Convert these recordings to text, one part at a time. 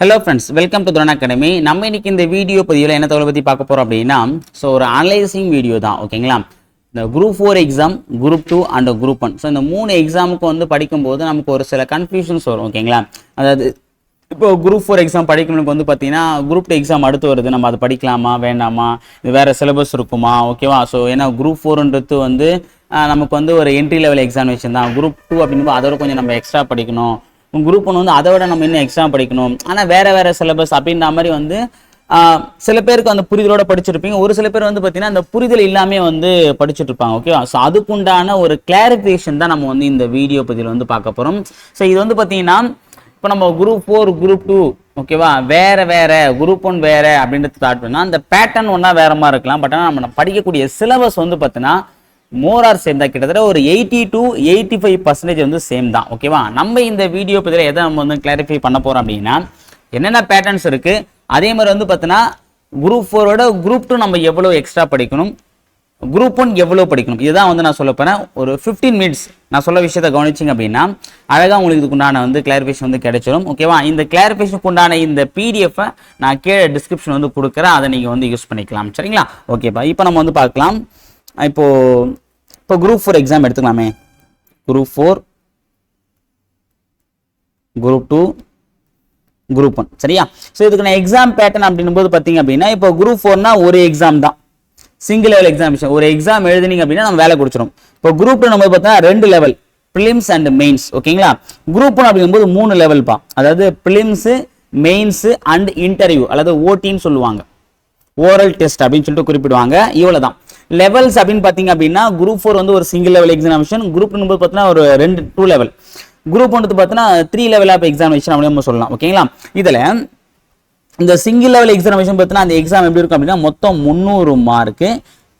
Hello friends welcome to Thuran academy நம்ம இன்னைக்கு இந்த வீடியோ பதிவில் என்ன தகவலை பற்றி பார்க்க போகிறோம் அப்படின்னா ஸோ ஒரு அனலைசிங் வீடியோ தான் ஓகேங்களா இந்த group four exam group two and group one so இந்த மூணு எக்ஸாமுக்கு வந்து படிக்கும்போது நமக்கு ஒரு சில கன்ஃபியூஷன்ஸ் வரும் ஓகேங்களா அதாவது இப்போ குரூப் ஃபோர் எக்ஸாம் படிக்கணும்னு வந்து பார்த்தீங்கன்னா குரூப் டூ எக்ஸாம் அடுத்து வருது. நம்ம அதை படிக்கலாமா வேண்டாமா? இது வேறு சிலபஸ் இருக்குமா ஓகேவா ஸோ ஏன்னா குரூப் ஃபோர்ன்றது வந்து நமக்கு வந்து ஒரு என்ட்ரி லெவல் எக்ஸாமினேஷன் தான். குரூப் டூ அப்படிங்கும்போது அதோட கொஞ்சம் நம்ம எக்ஸ்ட்ரா படிக்கணும். குரூப் ஒன்று வந்து அதை விட நம்ம இன்னும் எக்ஸ்ட்ரா படிக்கணும். ஆனால் வேற வேற சிலபஸ் அப்படின்ற மாதிரி வந்து சில பேருக்கு அந்த புரிதலோட படிச்சிருப்பீங்க. ஒரு சில பேர் வந்து பார்த்தீங்கன்னா அந்த புரிதல் இல்லாமே வந்து படிச்சுட்டு இருப்பாங்க ஓகேவா ஸோ அதுக்குண்டான ஒரு கிளாரிஃபிகேஷன் தான் நம்ம வந்து இந்த வீடியோ பதிவில் வந்து பார்க்க போகிறோம் ஸோ இது வந்து பார்த்தீங்கன்னா இப்போ நம்ம குரூப் ஃபோர் குரூப் டூ ஓகேவா வேற வேற குரூப் ஒன் வேற அப்படின்றது ஸ்டார்ட் பண்ணால் அந்த பேட்டர்ன் ஒன்றா வேற மாதிரி இருக்கலாம். பட் ஆனால் நம்ம படிக்கக்கூடிய சிலபஸ் வந்து பார்த்தீங்கன்னா மோர் ஆர் சேம் தான் கிட்டத்தட்ட ஒரு eighty to eighty five percentage வந்து சேம் தான் ஓகேவா நம்ம இந்த வீடியோ பற்றியில் எதை நம்ம வந்து கிளாரிஃபை பண்ண போகிறோம் அப்படின்னா என்னென்ன பேட்டர்ன்ஸ் இருக்குது அதே மாதிரி வந்து பார்த்தீங்கன்னா குரூப் ஃபோரோட குரூப் டூ நம்ம எவ்வளோ எக்ஸ்ட்ரா படிக்கணும்? குரூப் ஒன் எவ்வளோ படிக்கணும்? இதுதான் வந்து நான் சொல்ல போறேன். ஒரு ஃபிஃப்டீன் மினிட்ஸ் நான் சொல்ல விஷயத்தை கவனிச்சிங்க அப்படின்னா அழகாக உங்களுக்கு இதுக்குண்டான வந்து கிளாரிஃபிகேஷன் வந்து கிடைச்சிடும் ஓகேவா இந்த கிளாரிஃபிகேஷனுக்கு உண்டான இந்த பிடிஎஃப்பை நான் கீழே டிஸ்கிரிப்ஷன் வந்து கொடுக்குறேன். அதை நீங்கள் வந்து யூஸ் பண்ணிக்கலாம். சரிங்களா? ஓகேப்பா இப்போ நம்ம வந்து பார்க்கலாம். இப்போது இப்போ group four exam எடுத்துக்கலாமே. Group four group two group one சரியா? ஸோ இதுக்கு நான் எக்ஸாம் பேட்டர்ன் அப்படின்னும் போது பார்த்தீங்க அப்படின்னா இப்போ குரூப் ஃபோர்னா ஒரு எக்ஸாம் தான். சிங்கிள் லெவல் எக்ஸாமிஷன் ஒரு எக்ஸாம் எழுதுனீங்க அப்படின்னா நம்ம வேலை கொடுத்துரும். இப்போ குரூப் டூ நம்ம பார்த்தா ரெண்டு லெவல் ப்ரிலிம்ஸ் அண்ட் மெயின்ஸ் ஓகேங்களா? குரூப் ஒன் அப்படிங்கும்போது மூணு லெவல்ப்பா அதாவது ப்ரிலிம்ஸு மெயின்ஸு அண்ட் இன்டர்வியூ அதாவது ஓட்டின்னு சொல்லுவாங்க. ஓரல் டெஸ்ட் அப்படின்னு சொல்லிட்டு குறிப்பிடுவாங்க. இவ்வளோ தான் லெவல்ஸ் அப்படின்னு பார்த்தீங்க அப்படின்னா குரூப் ஃபோர் வந்து ஒரு சிங்கிள் லெவல் எக்ஸாமினேஷன் குரூப் போது பார்த்தீங்கன்னா ஒரு ரெண்டு டூ லெவல் குரூப் ஒன்று பார்த்தீங்கன்னா த்ரீ லெவல் ஆஃப் எக்ஸாமினேஷன் அப்படின்னு நம்ம சொல்லலாம். ஓகேங்களா இதில் இந்த சிங்கிள் லெவல் எக்ஸாமினேஷன் பார்த்தீங்கன்னா அந்த எக்ஸாம் எப்படி இருக்கும் அப்படின்னா மொத்தம் முந்நூறு மார்க்கு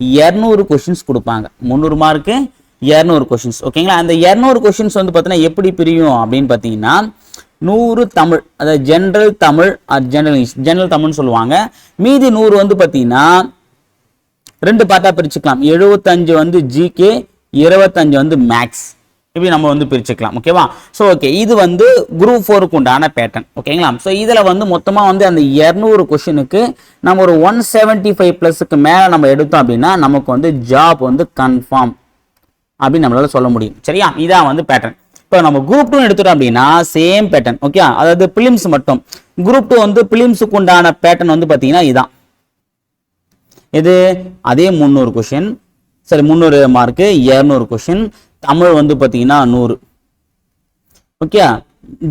இரநூறு கொஷின்ஸ் கொடுப்பாங்க. முந்நூறு மார்க்கு இரநூறு கொஷின்ஸ் ஓகேங்களா அந்த இரநூறு கொஷின்ஸ் வந்து பார்த்தீங்கன்னா எப்படி பிரியும் அப்படின்னு பார்த்தீங்கன்னா நூறு தமிழ் அதாவது general Tamil or general English general தமிழ்னு சொல்லுவாங்க. மீதி நூறு வந்து பார்த்தீங்கன்னா ரெண்டு பார்ட்டாக பிரிச்சுக்கலாம். எழுபத்தஞ்சு வந்து ஜிகே இருபத்தஞ்சு வந்து மேக்ஸ் இப்படி நம்ம வந்து பிரிச்சுக்கலாம் ஓகேவா ஸோ ஓகே இது வந்து குரூப் ஃபோருக்கு உண்டான பேட்டர்ன் ஓகேங்களா ஸோ இதில் வந்து மொத்தமாக வந்து அந்த இரநூறு கொஷினுக்கு நம்ம ஒரு ஒன் செவன்ட்டி ஃபைவ் ப்ளஸுக்கு மேலே நம்ம எடுத்தோம் அப்படின்னா நமக்கு வந்து ஜாப் வந்து கன்ஃபார்ம் அப்படின்னு நம்மளால சொல்ல முடியும். சரியா? இதான் வந்து பேட்டர்ன் இப்போ நம்ம குரூப் டூ எடுத்துட்டோம் அப்படின்னா சேம் பேட்டர்ன் ஓகே அதாவது பிலிம்ஸ் மட்டும். குரூப் டூ வந்து பிலிம்ஸுக்கு உண்டான பேட்டர்ன் வந்து பார்த்தீங்கன்னா இதுதான் இது அதே முந்நூறு கொஷின் சரி முந்நூறு மார்க்கு இரநூறு கொஷின் தமிழ் வந்து பார்த்தீங்கன்னா நூறு. ஓகே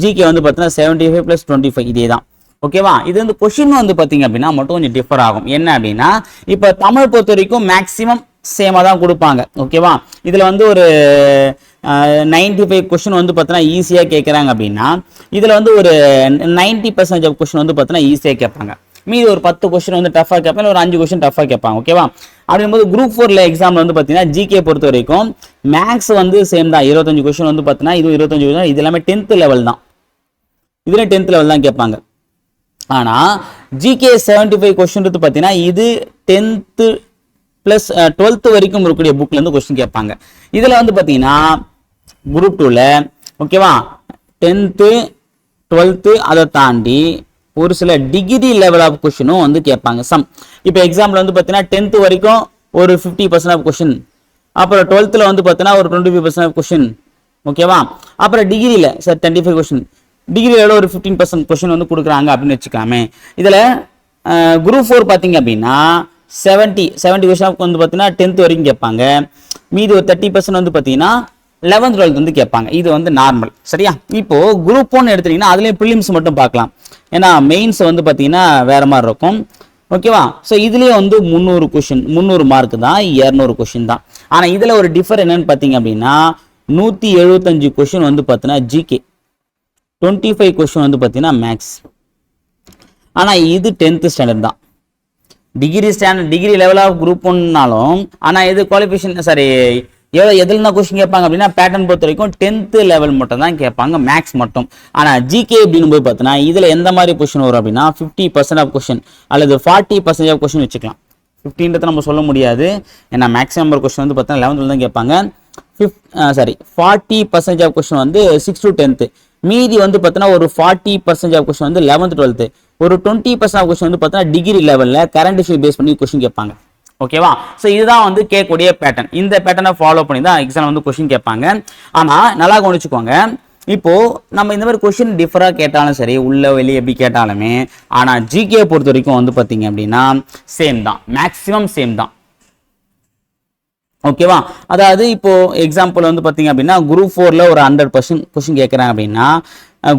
ஜிகே வந்து பார்த்தீங்கன்னா seventy five plus twenty five இதே தான் ஓகேவா இது வந்து கொஷின் வந்து பார்த்தீங்க அப்படின்னா மட்டும் கொஞ்சம் டிஃபர் ஆகும். என்ன அப்படின்னா இப்போ தமிழ் பொறுத்த வரைக்கும் மேக்ஸிமம் சேமாக தான் கொடுப்பாங்க ஓகேவா இதில் வந்து ஒரு நைன்டி ஃபைவ் கொஷின் வந்து பார்த்தீங்கன்னா ஈஸியாக கேட்குறாங்க அப்படின்னா இதில் வந்து ஒரு நைன்ட்டி பர்சன்டேஜ் ஆஃப் கொஷின் வந்து பார்த்தீங்கன்னா ஈஸியாக கேட்பாங்க. மீதி ஒரு பத்து கொஸ்டின் வந்து டஃபாக கேட்பாங்க ஒரு அஞ்சு கொஸ்டின் டஃபாக கேட்பாங்க ஓகேவா அப்படிங்கும்போது குரூப் ஃபோரில் எக்ஸாமில் வந்து பார்த்தீங்கன்னா ஜிகே பொறுத்த வரைக்கும் மேக்ஸ் வந்து சேம் தான். இருபத்தஞ்சு கொஸ்டின் வந்து பார்த்தீங்கன்னா இது இருபத்தஞ்சு கொஸ்டின் இது எல்லாமே டென்த் லெவல் தான். இதுலேயும் டென்த் லெவல் தான் கேட்பாங்க. ஆனால் ஜிகே செவன்ட்டி ஃபைவ் கொஸ்டின் பார்த்தீங்கன்னா இது டென்த்து ப்ளஸ் டுவெல்த்து வரைக்கும் இருக்கக்கூடிய புக்லேருந்து கொஸ்டின் கேட்பாங்க. இதில் வந்து பார்த்தீங்கன்னா குரூப் டூவில் ஓகேவா டென்த்து டுவெல்த்து அதை தாண்டி ஒரு சில டிகிரி லெவல் ஆஃப் கொஷினும் வந்து கேட்பாங்க. சம் இப்போ எக்ஸாம்பிள் வந்து பார்த்தீங்கன்னா டென்த்து வரைக்கும் ஒரு ஃபிஃப்டி பர்சன்ட் ஆஃப் கொஷின் அப்புறம் டுவெல்த்தில் வந்து பார்த்தீங்கன்னா ஒரு twenty five percent of question ஓகேவா அப்புறம் டிகிரியில் சார் டுவெண்ட்டி ஃபைவ் கொஷின் டிகிரியோட ஒரு ஃபிஃப்டீன் பர்சன்ட் கொஷின் வந்து கொடுக்குறாங்க அப்படின்னு வச்சுக்காமே இதில் குரூப் ஃபோர் பார்த்தீங்க அப்படின்னா செவன்ட்டி செவன்ட்டி கொஸ்டின் வந்து பார்த்தீங்கன்னா டென்த் வரைக்கும் கேட்பாங்க. மீதி ஒரு தேர்ட்டி பர்சன்ட் வந்து பார்த்தீங்கன்னா லெவன்த் டுவெல்த் வந்து கேட்பாங்க. இது வந்து நார்மல் சரியா? இப்போ குரூப் ஒன் எடுத்துட்டீங்கன்னா அதுலேயும் ப்ரிலிம்ஸ் மட்டும் பார்க்கலாம். ஏன்னா மெயின்ஸ் வந்து பார்த்தீங்கன்னா வேற மாதிரி இருக்கும். ஓகேவா ஸோ இதுலேயே வந்து முந்நூறு கொஷின் முந்நூறு மார்க் தான் இரநூறு கொஷின் தான். ஆனால் இதில் ஒரு டிஃபர் என்னன்னு பார்த்தீங்க அப்படின்னா நூற்றி எழுபத்தஞ்சு கொஷின் வந்து பார்த்தீங்கன்னா ஜிகே டுவெண்ட்டி ஃபைவ் கொஷின் வந்து பார்த்தீங்கன்னா மேக்ஸ் ஆனால் இது டென்த்து ஸ்டாண்டர்ட் தான். Degree standard degree level of group ஒன்னாலும் ஆனால் இது குவாலிஃபிகேஷன் சாரி எவ்வளோ எதுல கொஸ்டின் கேட்பாங்க அப்படின்னா பேட்டர்ன் பொறுத்த வரைக்கும் டென்த்து லெவல் மட்டும் தான் கேட்பாங்க மேக்ஸ் மட்டும். ஆனால் ஜிகே அப்படின்னு போய் பார்த்தீங்கன்னா இதில் எந்த மாதிரி கொஸ்டின் வரும் அப்படின்னா ஃபிஃப்டி பர்சன்ட் ஆஃப் கொஸ்டின் அல்லது ஃபார்ட்டி பர்சன்டேஜ் ஆஃப் கொஸ்டின் வச்சுக்கலாம். ஃபிஃப்டின்றத நம்ம சொல்ல முடியாது. ஏன்னா மேக்ஸிமம் நம்பர் கொஸ்டின் வந்து பார்த்தீங்கன்னா லெவன்த்தில் தான் கேட்பாங்க. Fifty sorry forty percentage of question வந்து சிக்ஸ் டு டென்த்து மீதி வந்து பார்த்தீங்கன்னா ஒரு ஃபார்ட்டி பர்சன்டேஜ் ஆஃப் கொஸ்டின் வந்து லெவன்த் டுவெல்த்து ஒரு டுவெண்ட்டி பர்சன்ட் ஆஃப் கொஸ்டின் வந்து பார்த்தீங்கன்னா டிகிரி லெவலில் கரண்ட் இஷ்யூ பேஸ் பண்ணி கொஸ்டின் கேட்பாங்க. ஓகேவா ஸோ இதுதான் வந்து கேட்கக்கூடிய பேட்டர்ன் இந்த பேட்டர்னை ஃபாலோ பண்ணி தான் எக்ஸாம் வந்து கொஸ்டின் கேட்பாங்க. ஆனால் நல்லா கவனிச்சுக்கோங்க. இப்போ நம்ம இந்த மாதிரி கொஸ்டின் டிஃபராக கேட்டாலும் சரி உள்ள வெளியே எப்படி கேட்டாலுமே ஆனால் ஜிகே பொறுத்த வரைக்கும் வந்து பார்த்தீங்க அப்படின்னா சேம் தான். மேக்ஸிமம் சேம் தான். ஓகேவா அதாவது இப்போ எக்ஸாம்பிள் வந்து பார்த்தீங்க அப்படின்னா குரூப் ஃபோரில் ஒரு ஹண்ட்ரட் பர்சன்ட் கொஸ்டின் கேட்குறாங்க அப்படின்னா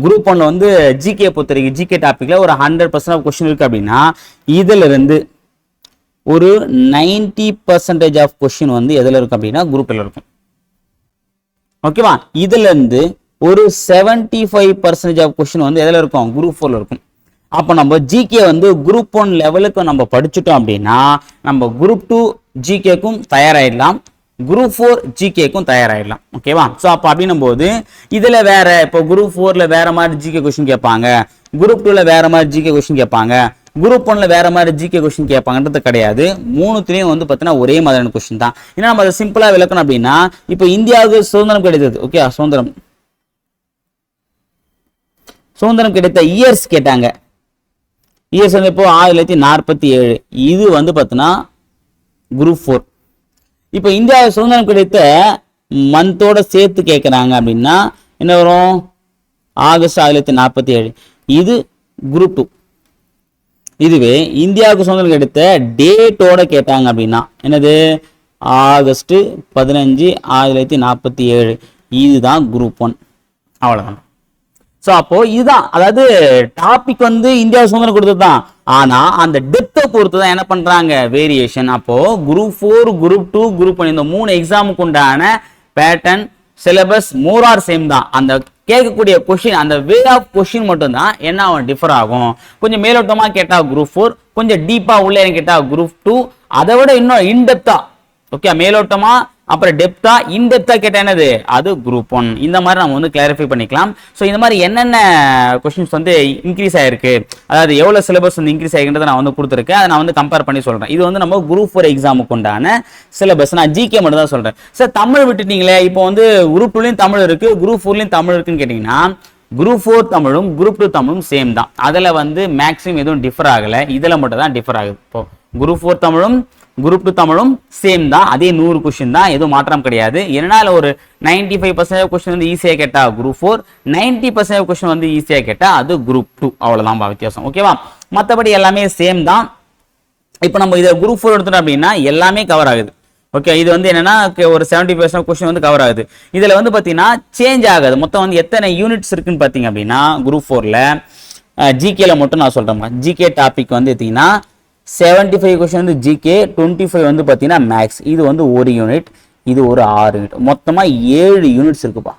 குரூப் ஒன்ல வந்து ஜிகே பொறுத்த வரைக்கும் ஜிகே டாப்பிக்கில் ஒரு ஹண்ட்ரட் பர்சன்ட் கொஸ்டின் இருக்கு அப்படின்னா இதுல இருந்து ஒரு நைன்டி பர்சன்டேஜ் ஆஃப் கொஸ்டின் வந்து எதில் இருக்கும் அப்படின்னா குரூப்பில் இருக்கும். ஓகேவா இதுல இருந்து ஒரு seventy five percentage of question வந்து எதில் இருக்கும்? குரூப் ஃபோர்ல இருக்கும். அப்போ நம்ம ஜிகே வந்து குரூப் ஒன் லெவலுக்கு நம்ம படிச்சுட்டோம் அப்படின்னா நம்ம குரூப் டூ ஜிகேக்கும் தயாராகிடலாம் குரூப் ஃபோர் ஜிகேக்கும் தயாராகிடலாம் ஓகேவா ஸோ அப்போ அப்படின்னும் போது இதில் வேற இப்போ குரூப் ஃபோரில் வேற மாதிரி ஜிகே கொஷின் கேட்பாங்க. குரூப் டூவில் வேற மாதிரி ஜிகே கொஷின் கேட்பாங்க. குரூப் ஒன்ல வேற மாதிரி ஜிகே கொஸ்டின் கேட்பாங்கன்றது கிடையாது. மூணுத்துலேயும் வந்து பார்த்தீங்கன்னா ஒரே மாதிரியான கொஸ்டின் தான். ஏன்னா நம்ம அதை சிம்பிளாக விளக்கணும் அப்படின்னா இப்போ இந்தியாவுக்கு சுதந்திரம் கிடைத்தது. ஓகே சுதந்திரம். சுதந்திரம் கிடைத்த இயர்ஸ் கேட்டாங்க. இயர்ஸ் வந்து இப்போ ஆயிரத்தி நாற்பத்தி ஏழு. இது வந்து பார்த்தீங்கன்னா குரூப் ஃபோர் இப்போ இந்தியா சுதந்திரம் கிடைத்த மந்தோட சேர்த்து கேட்குறாங்க அப்படின்னா என்ன வரும்? ஆகஸ்ட் ஆயிரத்தி நாற்பத்தி ஏழு. இது குரூப் டூ இதுவே இந்தியாவுக்கு சுதந்திரம் கிடைத்த டேட்டோட கேட்டாங்க அப்படின்னா என்னது? ஆகஸ்ட் பதினஞ்சு ஆயிரத்தி நாற்பத்தி ஏழு. இதுதான் குரூப் ஒன் அவ்வளோதான் ஸோ அப்போ இதுதான். அதாவது டாபிக் வந்து இந்தியா சுதந்திரம் கொடுத்தது தான் ஆனா அந்த டெப்த்தை பொறுத்து தான் என்ன பண்றாங்க? வேரியேஷன் அப்போ group four group two group one இந்த மூணு எக்ஸாமுக்கு உண்டான pattern syllabus more or same தான். அந்த கேட்கக்கூடிய கொஷின் அந்த வே ஆஃப் கொஷின் மட்டும்தான் என்ன ஆகும்? டிஃபர் ஆகும். கொஞ்சம் மேலோட்டமா கேட்டால் குரூப் ஃபோர் கொஞ்சம் டீப்பாக உள்ளே கேட்டால் குரூப் டூ அதை விட இன்னும் இன்டெப்தா ஓகே மேலோட்டமா அப்புறம் டெப்தா இன்டெப்தா கேட்டால் என்னது? அது குரூப் ஒன் இந்த மாதிரி நம்ம வந்து கிளாரிஃபை பண்ணிக்கலாம். ஸோ இந்த மாதிரி என்னென்ன கொஸ்டின்ஸ் வந்து இன்க்ரீஸ் ஆயிருக்கு? அதாவது எவ்வளோ சிலபஸ் வந்து இன்க்ரீஸ் ஆகிருக்கிறத நான் வந்து கொடுத்துருக்கேன். அதை நான் வந்து கம்பேர் பண்ணி சொல்கிறேன் இது வந்து நம்ம குரூப் ஃபோர் எக்ஸாமுக்கு உண்டான சிலபஸ் நான் ஜிகே மட்டும் தான் சொல்கிறேன் சார் தமிழ் விட்டுட்டீங்களே இப்போ வந்து குரூப் டூலையும் தமிழ் இருக்குது குரூப் ஃபோர்லையும் தமிழ் இருக்குன்னு கேட்டிங்கன்னா குரூப் ஃபோர் தமிழும் குரூப் டூ தமிழும் சேம் தான். அதில் வந்து மேக்ஸிமம் எதுவும் டிஃபர் ஆகலை. இதில் மட்டும் தான் டிஃபர் ஆகுது. இப்போ குரூப் ஃபோர் தமிழும் குரூப் டூ தமிழும் சேம் தான். அதே நூறு கொஷின் தான். எதுவும் மாற்றம் கிடையாது. என்னால் ஒரு நைன்டி ஃபைவ் பர்சன்டேஜ் கொஸ்டின் வந்து ஈஸியாக கேட்டால் group four ninety percentage question வந்து ஈஸியாக கேட்டால் அது குரூப் டூ அவ்வளோதான் வித்தியாசம். ஓகேவா மற்றபடி எல்லாமே சேம் தான். இப்போ நம்ம இதை குரூப் ஃபோர் எடுத்துட்டோம் அப்படின்னா எல்லாமே கவர் ஆகுது. ஓகே இது வந்து என்னன்னா ஒரு செவன்டி பர்சன்ட் கொஸ்டின் வந்து கவர் ஆகுது. இதில் வந்து பார்த்தீங்கன்னா சேஞ்ச் ஆகாது. மொத்தம் வந்து எத்தனை யூனிட்ஸ் இருக்குன்னு பார்த்தீங்க அப்படின்னா குரூப் ஃபோரில் ஜிகேல மட்டும் நான் சொல்கிறேன் ஜிகே டாபிக் வந்து பார்த்தீங்கன்னா செவன்ட்டி ஃபைவ் கொஸ்டின் வந்து ஜிகே டுவெண்ட்டி ஃபைவ் வந்து பார்த்தீங்கன்னா மேக்ஸ் இது வந்து ஒரு யூனிட் இது ஒரு ஆறு யூனிட் மொத்தமாக ஏழு யூனிட்ஸ் இருக்குப்பா.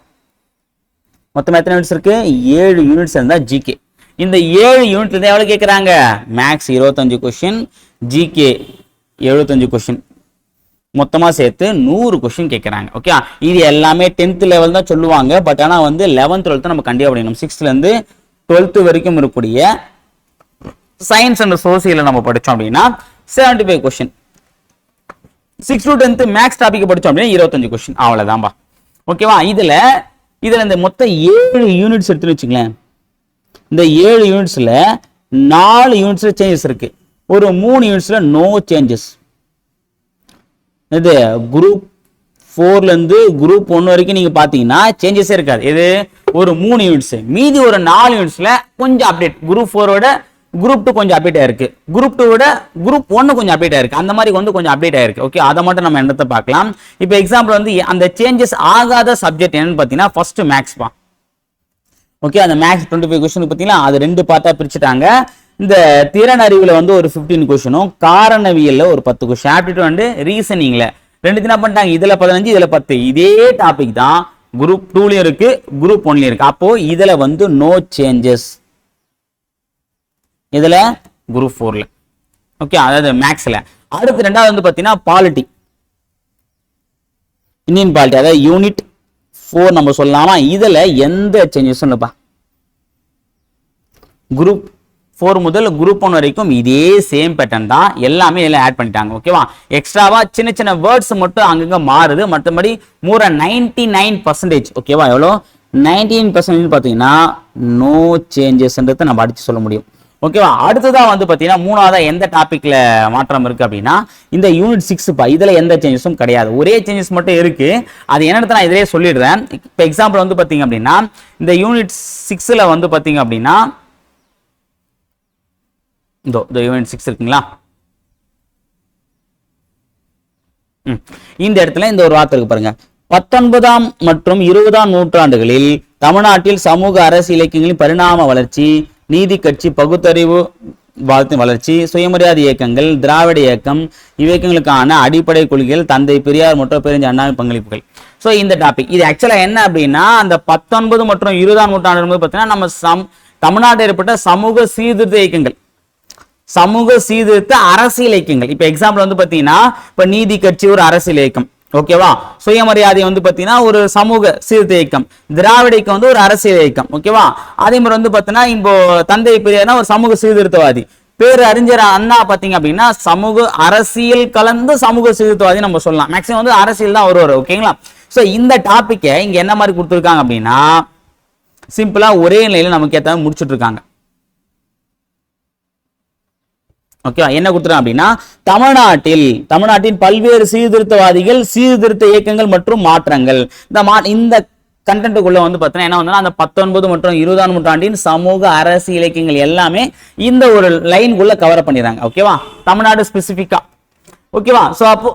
மொத்தமாக எத்தனை யூனிட்ஸ் இருக்கு? ஏழு யூனிட்ஸ் இருந்தால் ஜிகே இந்த ஏழு யூனிட்லேருந்து எவ்வளோ கேட்குறாங்க மேக்ஸ் இருபத்தஞ்சு கொஷின் ஜிகே எழுபத்தஞ்சு கொஷின் மொத்தமாக சேர்த்து நூறு கொஷின் கேட்குறாங்க ஓகே இது எல்லாமே டென்த் லெவல் தான் சொல்லுவாங்க. பட் ஆனால் வந்து லெவன்த் டுவெல்த்து நம்ம கண்டிப்பாக படிக்கணும். சிக்ஸ்த்துலேருந்து டுவெல்த்து வரைக்கும் இருக்கக்கூடிய சயின்ஸ் அண்ட் சோசியல் நம்ம படிச்சோம் அப்படின்னா seventy five question six to tenth maths topic படிச்சோம் அப்படின்னா இருபத்தஞ்சு கொஸ்டின் அவ்வளவுதான்பா. ஓகேவா இதுல இதுல இந்த மொத்தம் ஏழு யூனிட்ஸ் எடுத்துன்னு வச்சுங்களேன் இந்த ஏழு யூனிட்ஸ்ல நாலு யூனிட்ஸ்ல சேஞ்சஸ் இருக்கு. ஒரு மூணு யூனிட்ஸ்ல நோ சேஞ்சஸ் இது குரூப் ஃபோர்ல இருந்து குரூப் ஒன் வரைக்கும் நீங்க பாத்தீங்கன்னா சேஞ்சஸே இருக்காது. இது ஒரு மூணு யூனிட்ஸ் மீதி ஒரு நாலு யூனிட்ஸ்ல கொஞ்சம் அப்டேட் குரூப் ஃபோரோட குரூப் டூ கொஞ்சம் அப்டேட் ஆயிருக்கு. குரூப் டூ விட குரூப் ஒன்னு கொஞ்சம் அப்டேட் ஆயிருக்கு. அந்த மாதிரி வந்து கொஞ்சம் அப்டேட் ஆயிருக்கு. ஓகே அதை மட்டும் நம்ம என்னத்தை பார்க்கலாம். இப்போ எக்ஸாம்பிள் வந்து அந்த சேஞ்சஸ் ஆகாத சப்ஜெக்ட் என்னன்னு பார்த்தீங்கன்னா ஃபர்ஸ்ட் மேக்ஸ் பா. ஓகே அந்த மேக்ஸ் டுவெண்ட்டி ஃபைவ் கொஸ்டின் பார்த்தீங்கன்னா அது ரெண்டு பார்ட்டாக பிரிச்சுட்டாங்க. இந்த திறன் அறிவில் வந்து ஒரு ஃபிஃப்டீன் கொஸ்டினும் காரணவியல்ல ஒரு பத்து கொஸ்டின் ஆப்டிடியூட் வந்து ரீசனிங்ல ரெண்டு என்ன பண்ணிட்டாங்க? இதில் பதினஞ்சு இதில் பத்து. இதே டாபிக் தான் குரூப் டூலையும் இருக்கு குரூப் ஒன்லையும் இருக்கு. அப்போ இதில் வந்து நோ சேஞ்சஸ் இதுல குரூப் ஃபோர்ல. ஓகே அதாவது மேக்ஸ்ல. அடுத்து ரெண்டாவது வந்து பாத்தீங்கன்னா பாலிட்டி. இந்தியன் பாலிட்டி அதாவது யூனிட் ஃபோர் நம்ம சொல்லலாமா? இதுல எந்த சேஞ்சஸும் இல்லைப்பா குரூப் ஃபோர் முதல் குரூப் ஒன் வரைக்கும் இதே சேம் பேட்டர்ன் தான். எல்லாமே இதில் ஆட் பண்ணிட்டாங்க. ஓகேவா எக்ஸ்ட்ராவா சின்ன சின்ன வேர்ட்ஸ் மட்டும் அங்கங்க மாறுது. மற்றபடி மூற நைன்டி நைன் பர்சன்டேஜ் ஓகேவா எவ்வளோ? நைன்டீன் பர்சன்டேஜ் பார்த்தீங்கன்னா நோ சேஞ்சஸ்ன்றதை நம்ம அடிச்சு சொல்ல முடியும். ஓகேவா அடுத்ததா வந்து பார்த்தீங்கன்னா மூணாவதா எந்த டாபிக்ல மாற்றம் இருக்கு அப்படின்னா இந்த யூனிட் சிக்ஸ் பா இதுல எந்த சேஞ்சஸும் கிடையாது. ஒரே சேஞ்சஸ் மட்டும் இருக்கு. அது என்னென்னு நான் இதிலே சொல்லிடுறேன். இப்போ எக்ஸாம்பிள் வந்து பார்த்தீங்க அப்படின்னா இந்த யூனிட் சிக்ஸ்ல வந்து பார்த்தீங்க அப்படின்னா இதோ இந்த யூனிட் சிக்ஸ் இருக்குங்களா? இந்த இடத்துல இந்த ஒரு வார்த்தை இருக்கு பாருங்க. பத்தொன்பதாம் மற்றும் இருபதாம் நூற்றாண்டுகளில் தமிழ்நாட்டில் சமூக அரசு இலக்கியங்களின் பரிணாம வளர்ச்சி நீதி கட்சி பகுத்தறிவு வாழ்த்தின் வளர்ச்சி சுயமரியாதை இயக்கங்கள் திராவிட இயக்கம் இயக்கங்களுக்கான அடிப்படை கொள்கைகள் தந்தை பெரியார் மற்றும் பெருஞ்ச அண்ணாவின் பங்களிப்புகள். ஸோ இந்த டாபிக் இது ஆக்சுவலாக என்ன அப்படின்னா அந்த பத்தொன்பது மற்றும் இருபதாம் நூற்றாண்டு போது பார்த்தீங்கன்னா நம்ம சம் தமிழ்நாட்டில் ஏற்பட்ட சமூக சீர்திருத்த இயக்கங்கள். சமூக சீர்திருத்த அரசியல் இயக்கங்கள். இப்போ எக்ஸாம்பிள் வந்து பார்த்தீங்கன்னா இப்போ நீதி கட்சி ஒரு அரசியல் இயக்கம். ஓகேவா? சுயமரியாதை வந்து பார்த்தீங்கன்னா ஒரு சமூக சீர்திருத்த இயக்கம் திராவிடைக்கு வந்து ஒரு அரசியல் இயக்கம் ஓகேவா? அதே மாதிரி வந்து பார்த்தீங்கன்னா இப்போ தந்தை பெரியார்னா ஒரு சமூக சீர்திருத்தவாதி. பேர் அறிஞர் அண்ணா பார்த்தீங்க அப்படின்னா சமூக அரசியல் கலந்து சமூக சீர்திருத்தவாதி நம்ம சொல்லலாம். மேக்ஸிமம் வந்து அரசியல் தான் வருவார் ஓகேங்களா? ஸோ இந்த டாப்பிக்கை இங்கே என்ன மாதிரி கொடுத்துருக்காங்க அப்படின்னா சிம்பிளாக ஒரே நிலையில் நமக்கு ஏற்ற மாதிரி முடிச்சுட்டு இருக்காங்க. ஓகேவா என்ன கொடுத்துறேன் அப்படின்னா தமிழ்நாட்டில் தமிழ்நாட்டின் பல்வேறு சீர்திருத்தவாதிகள் சீர்திருத்த இயக்கங்கள் மற்றும் மாற்றங்கள். இந்த மா இந்த கண்டென்ட்டுக்குள்ள வந்து பார்த்தீங்கன்னா என்ன வந்து அந்த பத்தொன்பது மற்றும் இருபதாம் நூற்றாண்டின் சமூக அரசு இலக்கியங்கள் எல்லாமே இந்த ஒரு லைனுக்குள்ள கவர் பண்ணிடுறாங்க. ஓகேவா தமிழ்நாடு ஸ்பெசிஃபிக்கா ஓகேவா ஸோ அப்போ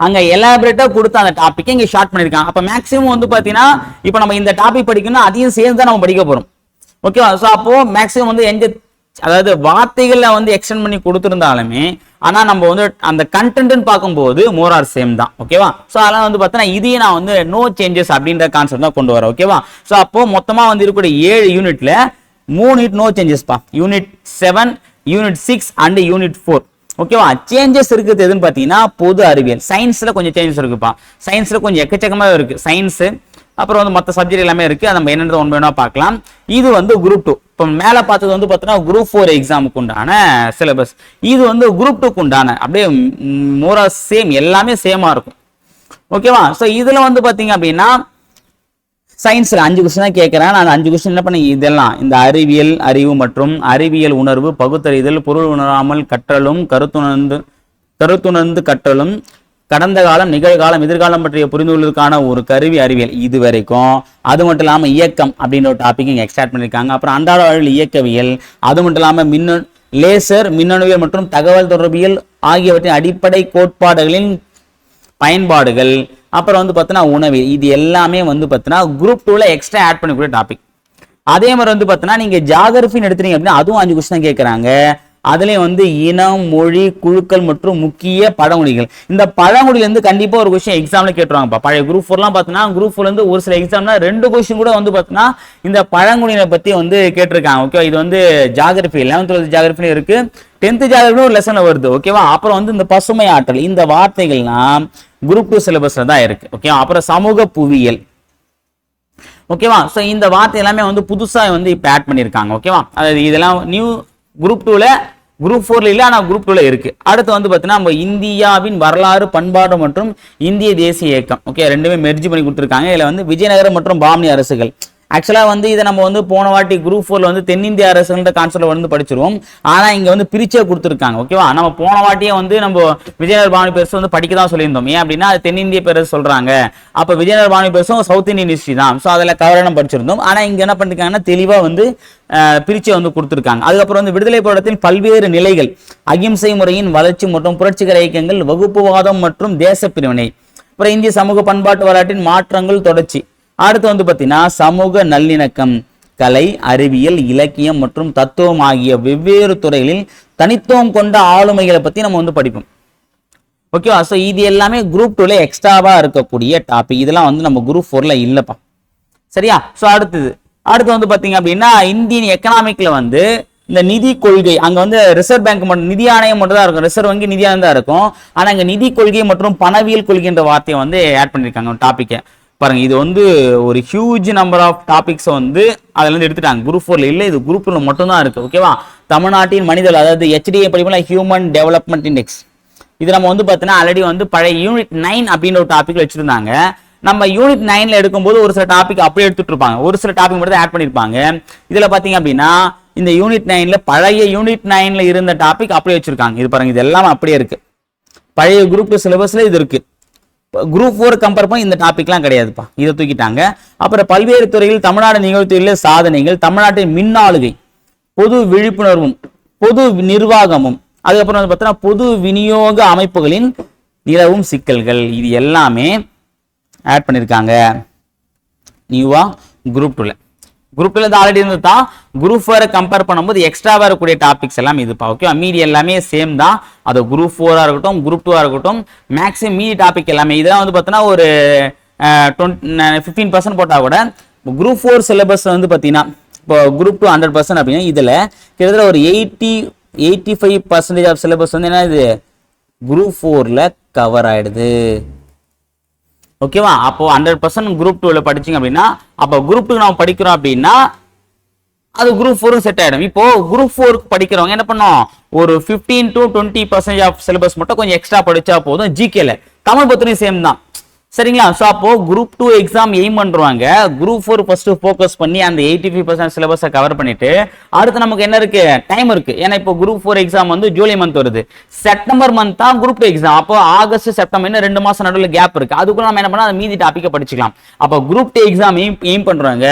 அங்க எலாபரேட்டா கொடுத்த அந்த டாபிக் இங்க ஷார்ட் பண்ணிருக்காங்க அப்ப மேக்ஸிமம் வந்து பாத்தீங்கன்னா இப்போ நம்ம இந்த டாபிக் படிக்கணும் அதையும் சேர்ந்து தான் நம்ம படிக்க போறோம். ஓகேவா ஸோ அப்போ மேக்ஸிமம் வந்து எங்க அதாவது வார்த்தைகளில் வந்து எக்ஸ்டெண்ட் பண்ணி கொடுத்துருந்தாலுமே ஆனால் நம்ம வந்து அந்த கண்டென்ட்னு பார்க்கும்போது மோர் ஆர் சேம் தான். ஓகேவா ஸோ அதெல்லாம் வந்து பார்த்தீங்கன்னா இதையும் நான் வந்து நோ சேஞ்சஸ் அப்படின்ற கான்செப்ட் தான் கொண்டு வரேன். ஓகேவா ஸோ அப்போ மொத்தமாக வந்து இருக்கக்கூடிய ஏழு யூனிட்ல மூணு unit no சேஞ்சஸ்ப்பா unit seven unit six and unit four ஓகேவா சேஞ்சஸ் இருக்குது எதுன்னு பார்த்தீங்கன்னா பொது அறிவியல். சயின்ஸ்ல கொஞ்சம் சேஞ்சஸ் இருக்குப்பா. சயின்ஸ்ல கொஞ்சம் எக்கச்சக்கமாக இருக்கு. சயின்ஸ் அப்புறம் வந்து மற்ற சப்ஜெக்ட் எல்லாமே இருக்கு. அது நம்ம என்னென்ன ஒன்று வேணா பார்க்கலாம். இது வந்து குரூப் டூ இப்போ மேலே பார்த்தது வந்து பார்த்தீங்கன்னா குரூப் ஃபோர் எக்ஸாமுக்கு உண்டான சிலபஸ் இது வந்து குரூப் டூக்கு உண்டான அப்படியே மோரா சேம் எல்லாமே சேமா இருக்கும். ஓகேவா ஸோ இதுல வந்து பார்த்தீங்க அப்படின்னா சயின்ஸில் அஞ்சு கொஸ்டின் தான் கேட்குறேன். நான் அஞ்சு கொஸ்டின் என்ன பண்ணி இதெல்லாம். இந்த அறிவியல் அறிவு மற்றும் அறிவியல் உணர்வு பகுத்தறிதல் பொருள் உணராமல் கற்றலும் கருத்துணர்ந்து கருத்துணர்ந்து கற்றலும் கடந்த காலம் நிகழ்காலம் எதிர்காலம் பற்றிய புரிந்து கொள்வதற்கான ஒரு கருவி அறிவியல் இது வரைக்கும் அது மட்டும் இல்லாமல் இயக்கம் அப்படின்ற ஒரு டாபிக் இங்கே எக்ஸ்டார்ட் பண்ணியிருக்காங்க. அப்புறம் அன்றாட வாழ்வில் இயக்கவியல் அது மட்டும் இல்லாமல் மின்னு லேசர் மின்னணுவியல் மற்றும் தகவல் தொடர்பியல் ஆகியவற்றின் அடிப்படை கோட்பாடுகளின் பயன்பாடுகள். அப்புறம் வந்து பார்த்தீங்கன்னா உணவு இது எல்லாமே வந்து பார்த்தீங்கன்னா குரூப் டூவில் எக்ஸ்ட்ரா ஆட் பண்ணக்கூடிய டாபிக் அதே மாதிரி வந்து பார்த்தீங்கன்னா நீங்கள் ஜாகிரபின்னு எடுத்துட்டீங்க அப்படின்னா அதுவும் அஞ்சு கொஸ்டின் கேட்குறாங்க அதுலேயும் வந்து இனம் மொழி குழுக்கள் மற்றும் முக்கிய பழங்குடிகள். இந்த பழங்குடியிலேருந்து கண்டிப்பாக ஒரு கொஸ்டின் எக்ஸாமில் கேட்டுருவாங்கப்பா. பழைய குரூப் ஃபோர்லாம் பார்த்தீங்கன்னா குரூப் ஃபோர்லேருந்து ஒரு சில எக்ஸாம்னா ரெண்டு கொஸ்டின் கூட வந்து பார்த்தீங்கன்னா இந்த பழங்குடியினை பற்றி வந்து கேட்டிருக்காங்க. ஓகே இது வந்து ஜாகிரபி லெவன்த் டுவெல்த் ஜாகிரபிலையும் இருக்குது டென்த்து ஜாகிரபிலும் ஒரு லெசனில் வருது. ஓகேவா அப்புறம் வந்து இந்த பசுமை ஆற்றல் இந்த வார்த்தைகள்லாம் குரூப் டூ சிலபஸில் தான் இருக்குது ஓகேவா அப்புறம் சமூக புவியியல். ஓகேவா ஸோ இந்த வார்த்தை எல்லாமே வந்து புதுசாக வந்து இப்போ ஆட் பண்ணியிருக்காங்க ஓகேவா அதாவது இதெல்லாம் நியூ குரூப் டூவில் குரூப் ஃபோர்ல இல்லை ஆனால் குரூப் டூல இருக்கு. அடுத்து வந்து பார்த்தீங்கன்னா நம்ம இந்தியாவின் வரலாறு பண்பாடு மற்றும் இந்திய தேசிய இயக்கம். ஓகே ரெண்டுமே மெர்ஜி பண்ணி கொடுத்துருக்காங்க. இதில் வந்து விஜயநகரம் மற்றும் பாம்னி அரசுகள். ஆக்சுவலாக வந்து இதை நம்ம வந்து போன வாட்டி குரூப் ஃபோரில் வந்து தென்னிந்திய அரசுன்ற கான்செப்ட் வந்து படிச்சிருவோம். ஆனால் இங்கே வந்து பிரிச்சே கொடுத்துருக்காங்க ஓகேவா நம்ம போன வாட்டியே வந்து நம்ம விஜயநகர் பாணி பெருசு வந்து படிக்க தான் சொல்லியிருந்தோம். ஏன் அப்படின்னா அது தென்னிந்திய பெருசு சொல்கிறாங்க அப்போ விஜயநகர் பாணி பெருசும் சவுத் இந்தியன் ஹிஸ்ட்ரி தான். ஸோ அதில் கவரணம் படிச்சிருந்தோம். ஆனால் இங்கே என்ன பண்ணிருக்காங்கன்னா தெளிவாக வந்து பிரிச்சை வந்து கொடுத்துருக்காங்க. அதுக்கப்புறம் வந்து விடுதலை போராட்டத்தின் பல்வேறு நிலைகள் அகிம்சை முறையின் வளர்ச்சி மற்றும் புரட்சிகர இயக்கங்கள் வகுப்புவாதம் மற்றும் தேச பிரிவினை அப்புறம் இந்திய சமூக பண்பாட்டு வரலாற்றின் மாற்றங்கள் தொடர்ச்சி. அடுத்து வந்து பார்த்தீங்கன்னா சமூக நல்லிணக்கம் கலை அறிவியல் இலக்கியம் மற்றும் தத்துவம் ஆகிய வெவ்வேறு துறைகளில் தனித்துவம் கொண்ட ஆளுமைகளை பற்றி நம்ம வந்து படிப்போம். ஓகேவா ஸோ இது எல்லாமே குரூப் டூல எக்ஸ்ட்ராவாக இருக்கக்கூடிய டாபிக் இதெல்லாம் வந்து நம்ம குரூப் ஃபோர்ல இல்லைப்பா. சரியா? ஸோ அடுத்தது. அடுத்து வந்து பார்த்தீங்க அப்படின்னா இந்தியன் எக்கனாமிக்கில் வந்து இந்த நிதி கொள்கை அங்கே வந்து ரிசர்வ் பேங்க் மட்டும் நிதி ஆணையம் மட்டும் தான் இருக்கும். ரிசர்வ் வங்கி நிதி ஆணையம் தான் இருக்கும். ஆனால் இங்கே நிதி கொள்கை மற்றும் பணவியல் கொள்கைன்ற வார்த்தையை வந்து ஆட் பண்ணியிருக்காங்க டாப்பிக்கை பாருங்க இது வந்து ஒரு ஹியூஜ் நம்பர் ஆஃப் டாபிக்ஸ் வந்து அதுல இருந்து எடுத்துட்டாங்க. குரூப் ஃபோர்ல இல்ல இது குரூப் ஒன்று மட்டும்தான் இருக்கு ஓகேவா தமிழ்நாட்டின் மனிதர்கள் அதாவது ஹெச்டிஏ படிப்புல ஹியூமன் டெவலப்மெண்ட் இண்டெக்ஸ் இது நம்ம வந்து பார்த்தீங்கன்னா ஆல்ரெடி வந்து பழைய யூனிட் நைன் அப்படின்ற ஒரு டாபிக் வச்சிருந்தாங்க. நம்ம யூனிட் நைன்ல எடுக்கும்போது ஒரு சில டாபிக் அப்படியே எடுத்துட்டு இருப்பாங்க. ஒரு சில டாபிக் மட்டும் ஆட் பண்ணிருப்பாங்க. இதுல பாத்தீங்க அப்படின்னா இந்த யூனிட் நைன்ல பழைய யூனிட் நைன்ல இருந்த டாபிக் அப்படியே வச்சிருக்காங்க. இது பாருங்க இது எல்லாம் அப்படியே இருக்கு. பழைய குரூப் சிலபஸ்ல இது இருக்கு. குரூப் ஃபோர் கம்பேர் பண்ணி இந்த டாபிக்லாம் கிடையாதுப்பா. இதை தூக்கிட்டாங்க. அப்புறம் பல்வேறு துறையில் தமிழ்நாடு நிகழ்த்துள்ள சாதனைகள் தமிழ்நாட்டின் மின்னாளுகை பொது விழிப்புணர்வும் பொது நிர்வாகமும் அதுக்கப்புறம் வந்து பார்த்தோன்னா பொது விநியோக அமைப்புகளின் நிலவும் சிக்கல்கள் இது எல்லாமே ஆட் பண்ணியிருக்காங்க நியூவா குரூப் டூல குரூப்ல இருந்து ஆல்ரெடி இருந்தது தான் குரூப் ஃபோரை கம்பேர் பண்ணும்போது எக்ஸ்ட்ரா வரக்கூடிய டாபிக்ஸ் எல்லாம் இதுப்பா ஓகே மீதி எல்லாமே சேம் தான். அது குரூப் ஃபோரா இருக்கட்டும் குரூப் டூவா இருக்கட்டும் மேக்ஸிமம் மீதி டாபிக் எல்லாமே. இதெல்லாம் வந்து பார்த்தீங்கன்னா ஒரு டுவெண்ட்டி ஃபிஃப்டீன் பர்சன்ட் போட்டால் கூட குரூப் ஃபோர் சிலபஸ் வந்து பார்த்தீங்கன்னா இப்போ குரூப் டூ ஹண்ட்ரட் பர்சன்ட் அப்படின்னா இதில் கிட்டத்தட்ட ஒரு eighty eighty five percentage of syllabus வந்து என்ன இது குரூப் ஃபோரில் கவர் ஆயிடுது. ஓகேவா? அப்போ ஹண்ட்ரட் பர்சன்ட் குரூப் டூவில் படிச்சீங்க அப்படின்னா அப்போ குரூப் டூ நம்ம படிக்கிறோம் அப்படின்னா அது குரூப் ஃபோரும் செட் ஆகிடும் இப்போ குரூப் ஃபோருக்கு படிக்கிறவங்க என்ன பண்ணோம்? ஒரு 15 to twenty percentage of syllabus மட்டும் கொஞ்சம் எக்ஸ்ட்ரா படிச்சா போதும் ஜிகேல தமிழ் பத்திரியும் சேம் தான். சரிங்களா? ஸோ அப்போ குரூப் டூ எக்ஸாம் எய்ம் பண்ணுறாங்க குரூப் ஃபோர் ஃபர்ஸ்ட் ஃபோக்கஸ் பண்ணி அந்த எயிட்டி ஃபைவ் பர்சன்ட் சிலபஸை கவர் பண்ணிட்டு அடுத்து நமக்கு என்ன இருக்கு? டைம் இருக்கு. ஏன்னா இப்போ குரூப் ஃபோர் எக்ஸாம் வந்து ஜூலை மந்த் வருது. செப்டம்பர் மந்த் தான் குரூப் டூ எக்ஸாம் அப்போ ஆகஸ்ட் செப்டம்பர் இன்னும் ரெண்டு மாசம் நடுவில் கேப் இருக்கு. அதுக்குள்ள நம்ம என்ன பண்ணால் அந்த மீதி டாப்பிக்கை படிச்சுக்கலாம். அப்போ group two exam aim aim பண்ணுறாங்க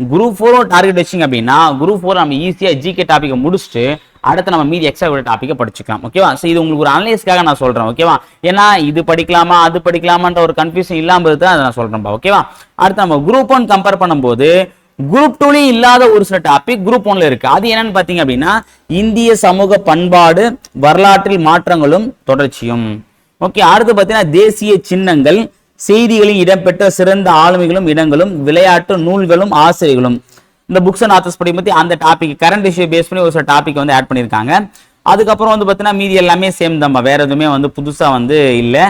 குரூப் ஃபோரும் டார்கெட் வச்சிங்க அப்படின்னா குரூப் ஃபோர் நம்ம ஈஸியாக ஜிகே டாப்பிக்கை முடிச்சுட்டு அடுத்து நம்ம மீதி எக்ஸ்ட்ரா கூட டாப்பிக்கை படிச்சுக்கலாம். ஓகேவா ஸோ இது உங்களுக்கு ஒரு அனலைஸ்க்காக நான் சொல்கிறேன் ஓகேவா ஏன்னா இது படிக்கலாமா அது படிக்கலாமான்ற ஒரு கன்ஃபியூஷன் இல்லாமல் தான் அதை நான் சொல்கிறேன்ப்பா ஓகேவா அடுத்து நம்ம குரூப் ஒன் கம்பேர் பண்ணும்போது குரூப் டூலையும் இல்லாத ஒரு சில டாபிக் குரூப் ஒன்ல இருக்கு. அது என்னன்னு பாத்தீங்க அப்படின்னா இந்திய சமூக பண்பாடு வரலாற்றில் மாற்றங்களும் தொடர்ச்சியும். ஓகே அடுத்து பாத்தீங்கன்னா தேசிய சின்னங்கள் செய்திகளில் இடம்பெற்ற சிறந்த ஆளுமைகளும் இடங்களும் விளையாட்டு நூல்களும் ஆசிரியர்களும். இந்த புக்ஸ் அண்ட் ஆத்தர்ஸ் படி பற்றி அந்த டாபிக் கரண்ட் இஷ்யூ பேஸ் பண்ணி ஒரு சில டாபிக் வந்து ஆட் பண்ணியிருக்காங்க. அதுக்கப்புறம் வந்து பார்த்தீங்கன்னா மீதி எல்லாமே சேம் தான் வேற எதுவுமே வந்து புதுசாக வந்து இல்லை.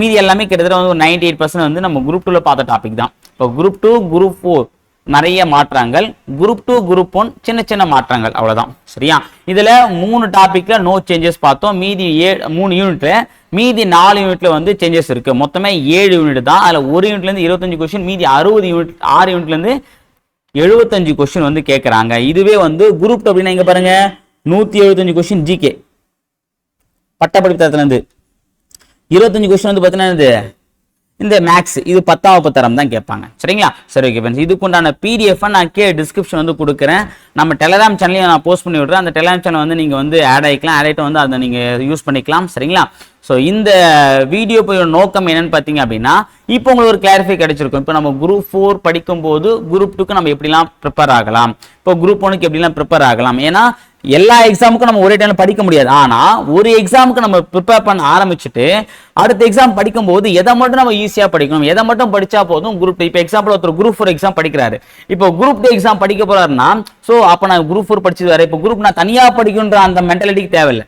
மீதி எல்லாமே கிட்டத்தட்ட வந்து ஒரு நைன்டி எயிட் பர்சன்ட் வந்து நம்ம குரூப் டூவில் பார்த்த டாபிக் தான். இப்போ குரூப் டூ குரூப் ஃபோர் நிறைய மாற்றங்கள். குரூப் டூ குரூப் ஒன் சின்ன சின்ன மாற்றங்கள். அவ்வளோதான் சரியா? இதில் மூணு டாப்பிக்கில் நோ சேஞ்சஸ் பார்த்தோம். மீதி ஏ மூணு யூனிட்டில் மீதி நாலு யூனிட்டில் வந்து சேஞ்சஸ் இருக்குது மொத்தமே ஏழு யூனிட் தான். அதில் ஒரு யூனிட்லேருந்து இருபத்தஞ்சு கொஸ்டின் மீதி அறுபது யூனிட் ஆறு யூனிட்லேருந்து எழுபத்தஞ்சு கொஸ்டின் வந்து கேட்குறாங்க இதுவே வந்து குரூப் அப்படின்னா இங்கே பாருங்கள் நூற்றி எழுபத்தஞ்சு கொஸ்டின் ஜிகே பட்டப்படிப்பு தரத்துலேருந்து இருபத்தஞ்சு கொஸ்டின் வந்து பார்த்தீங்கன்னா இந்த மேக்ஸ் இது பத்தாவது தரம் தான் கேட்பாங்க. சரிங்களா? சரி ஓகே ஃப்ரெண்ட்ஸ் இதுக்குண்டான பிடிஎஃப் நான் கே டிஸ்கிரிப்ஷன் வந்து கொடுக்குறேன். நம்ம டெலகிராம் சேனலையும் நான் போஸ்ட் பண்ணி விடுறேன் அந்த டெலகிராம் சேனல் வந்து நீங்கள் வந்து ஆட் ஆகிக்கலாம் ஆட் ஆகிட்டு வந்து அதை நீங்கள் யூஸ் பண்ணிக்கலாம். சரிங்களா? ஸோ இந்த வீடியோ போய் நோக்கம் என்னன்னு பார்த்தீங்க அப்படின்னா இப்போ உங்களுக்கு ஒரு கிளாரிஃபை கிடைச்சிருக்கும். இப்போ நம்ம குரூப் ஃபோர் படிக்கும்போது குரூப் டூக்கு நம்ம எப்படிலாம் ப்ரிப்பேர் ஆகலாம்? இப்போ குரூப் ஒனுக்கு எப்படிலாம் ப்ரிப்பேர் ஆகலாம்? ஏன்னா எல்லா எக்ஸாமுக்கும் நம்ம ஒரே டைம்ல படிக்க முடியாது. ஆனா ஒரு எக்ஸாமுக்கு நம்ம ப்ரிப்பேர் பண்ண ஆரம்பிச்சுட்டு அடுத்த எக்ஸாம் படிக்கும் போது எதை மட்டும் நம்ம ஈஸியா படிக்கணும் எதை மட்டும் படிச்சா போதும் குரூப் இப்போ எக்ஸாம்பிள் ஒருத்தர் குரூப் ஃபோர் எக்ஸாம் படிக்கிறாரு. இப்போ குரூப் டூ எக்ஸாம் படிக்க போறாருன்னா ஸோ அப்போ நான் குரூப் ஃபோர் படிச்சது வேற இப்போ குரூப் நான் தனியா படிக்கணுன்ற அந்த மென்டாலிட்டிக்கு தேவையில்லை.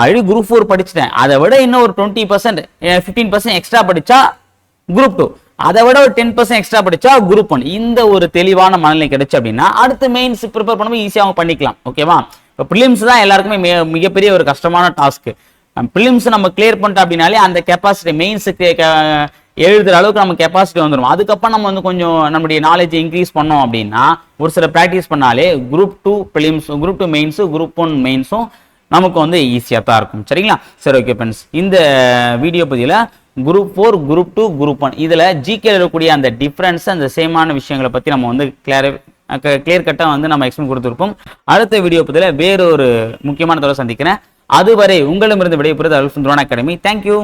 ஆல்ரெடி குரூப் ஃபோர் படிச்சிட்டேன். அதை விட இன்னும் ஒரு twenty percent fifteen percent extra படிச்சா குரூப் டூ அதை விட ஒரு டென் பர்சன்ட் எக்ஸ்ட்ரா படிச்சா குரூப் ஒன் இந்த ஒரு தெளிவான மனநிலை கிடைச்சு அப்படின்னா அடுத்து மெயின்ஸ் ப்ரிப்பேர் பண்ணும்போது ஈஸியாக அவங்க பண்ணிக்கலாம். ஓகேவா இப்போ ப்ரிலிம்ஸ் தான் எல்லாருக்குமே மிக- மிகப்பெரிய ஒரு கஷ்டமான டாஸ்க் ப்ரிலிம்ஸ் நம்ம கிளியர் பண்ணிட்டோம் அப்படின்னாலே அந்த கெப்பாசிட்டி மெயின்ஸுக்கு எழுதுற அளவுக்கு நம்ம கெப்பாசிட்டி வந்துடும் அதுக்கப்புறம் நம்ம வந்து கொஞ்சம் நம்முடைய நாலேஜ் இன்க்ரீஸ் பண்ணோம் அப்படின்னா ஒரு சில ப்ராக்டிஸ் பண்ணாலே group two prelims group two மெயின்ஸும் group one மெயின்ஸும் நமக்கு வந்து ஈஸியாக தான் இருக்கும். சரிங்களா? சரி ஓகே ஃப்ரெண்ட்ஸ் இந்த வீடியோ பதிவில் group four group two group one இதில் ஜிகே இருக்கக்கூடிய அந்த டிஃப்ரென்ஸ் அந்த சேமான விஷயங்களை பற்றி நம்ம வந்து கிளியர் கிளியர் கட்டாக வந்து நம்ம எக்ஸ்பிளைன் கொடுத்துருப்போம். அடுத்த வீடியோ பற்றியில் வேறொரு முக்கியமான தொடர் சந்திக்கிறேன். அதுவரை உங்களிடமிருந்து விடைபெறுவது அல்ஃபுந்த்ரோன் அகாடமி. தேங்க்யூ